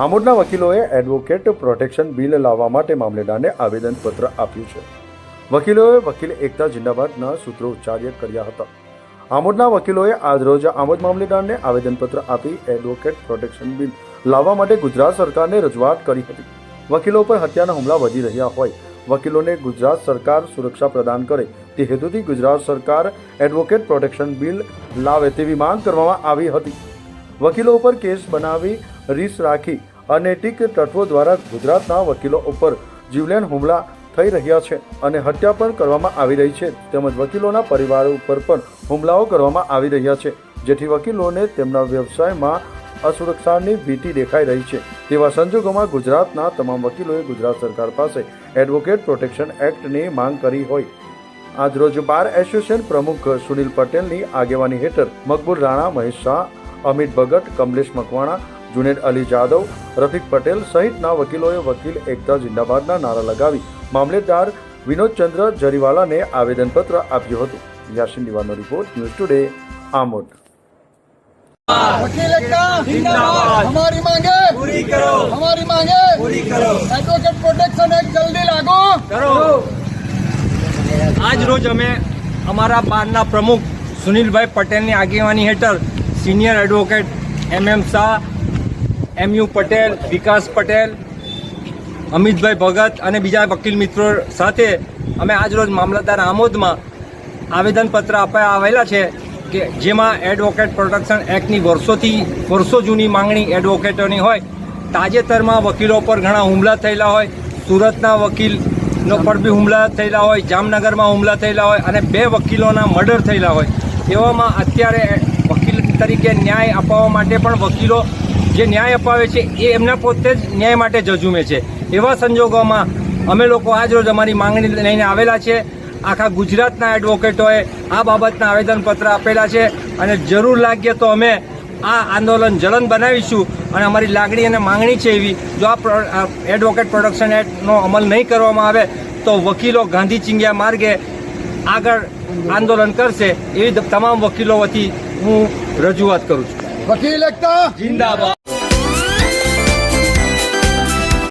આમોદના વકીલોએ advocate protection bill લાવવા માટે મામલેદારને આવેદનપત્ર આપ્યું છે. વકીલોએ વકીલ એકતા જિંદાબાદના સૂત્રો ઉચ્ચાર્ય કર્યા હતા. આમોદના વકીલોએ આજરોજ આમોદ મામલેદારને આવેદનપત્ર આપી એડવોકેટ પ્રોટેક્શન બિલ લાવવા માટે ગુજરાત સરકારને રજૂઆત કરી હતી. વકીલો પર હત્યાના હુમલા વધી રહ્યા હોય, વકીલોને ગુજરાત સરકાર સુરક્ષા પ્રદાન કરે, તે હેતુથી ગુજરાત સરકાર એડવોકેટ પ્રોટેક્શન બિલ લાવે તેવી માંગ કરવામાં આવી હતી. વકીલો ઉપર કેસ બનાવી રીસ રાખી અનૈતિક તત્વો દ્વારા ગુજરાતના વકીલો ઉપર જીવલેણ હુમલા થઈ રહ્યા છે અને હત્યા પણ કરવામાં આવી રહી છે. તેમજ વકીલોના પરિવાર ઉપર પણ હુમલાઓ કરવામાં આવી રહ્યા છે, જેથી વકીલોને તેમના વ્યવસાયમાં અસુરક્ષાની ભીતિ દેખાઈ રહી છે. તેવા સંજોગોમાં ગુજરાતના તમામ વકીલોએ ગુજરાત સરકાર પાસે એડવોકેટ પ્રોટેક્શન એક્ટની માંગ કરી હોય. આજરોજ બાર એસોસિએશન પ્રમુખ સુનિલ પટેલની આગેવાની હેઠળ મકબૂલ રાણા મહેશ શાહ, અમિત ભગત, કમલેશ મકવાણા જુનેદ અલી જાદવ રફીક પટેલ સહિતના વકીલોએ વકીલ એકતા જિંદાબાદના નારા લગાવી મામલેદાર વિનોદ ચંદ્ર જરીવાલાને આવેદનપત્ર આપ્યું હતું. યાસીન દિવાનો રિપોર્ટ ન્યૂઝ ટુડે આમોદ. વકીલ હમારી માંગે પૂરી કરો. હમારી માંગે. પૂરી કરો. એડવોકેટ પ્રોટેક્શન એક્ટ જલ્દી લાગુ. કરો. આજ રોજ અમે અમારા બારના પ્રમુખ સુનિલભાઈ પટેલની આગેવાની હેઠળ senior advocate M M Shah M U Patel, Vikas Patel, Amitbhai Bhagat અને બીજા વકીલ મિત્રો સાથે અમે આજ રોજ મામલતદાર આમોદમાં આવેદનપત્ર આપવા આવેલા છે કે જેમાં એડવોકેટ પ્રોટેક્શન એક્ટની વર્ષોથી, વર્ષો જૂની માંગણી એડવોકેટોની હોય, તાજેતરમાં વકીલો પર ઘણા હુમલા થયેલા હોય, સુરતના વકીલનો પર બી હુમલા થયેલા હોય, જામનગરમાં હુમલા થયેલા હોય અને બે વકીલોના મર્ડર થયેલા હોય. એવામાં અત્યારે વકીલ તરીકે ન્યાય અપાવવા માટે પણ વકીલો જે ન્યાય અપાવે છે એ એમના પોતે જ ન્યાય માટે જજુમે છે. એવા સંજોગોમાં અમે લોકો આજરોજ અમારી માંગણી લઈને આવેલા છે. આખા ગુજરાતના એડવોકેટોએ આ બાબતના આવેદનપત્ર આપેલા છે અને જરૂર લાગે તો અમે આ આંદોલન જલન બનાવીશું અને અમારી લાગણી અને માંગણી છે એવી જો આ એડવોકેટ પ્રોડક્શન એક્ટનો અમલ નહીં કરવામાં આવે તો વકીલો ગાંધી ચિંગ્યા માર્ગે આગળ આંદોલન કરશે એવી તમામ વકીલો વતી હું રજૂઆત કરું છું. વકીલ જિંદાબાદ.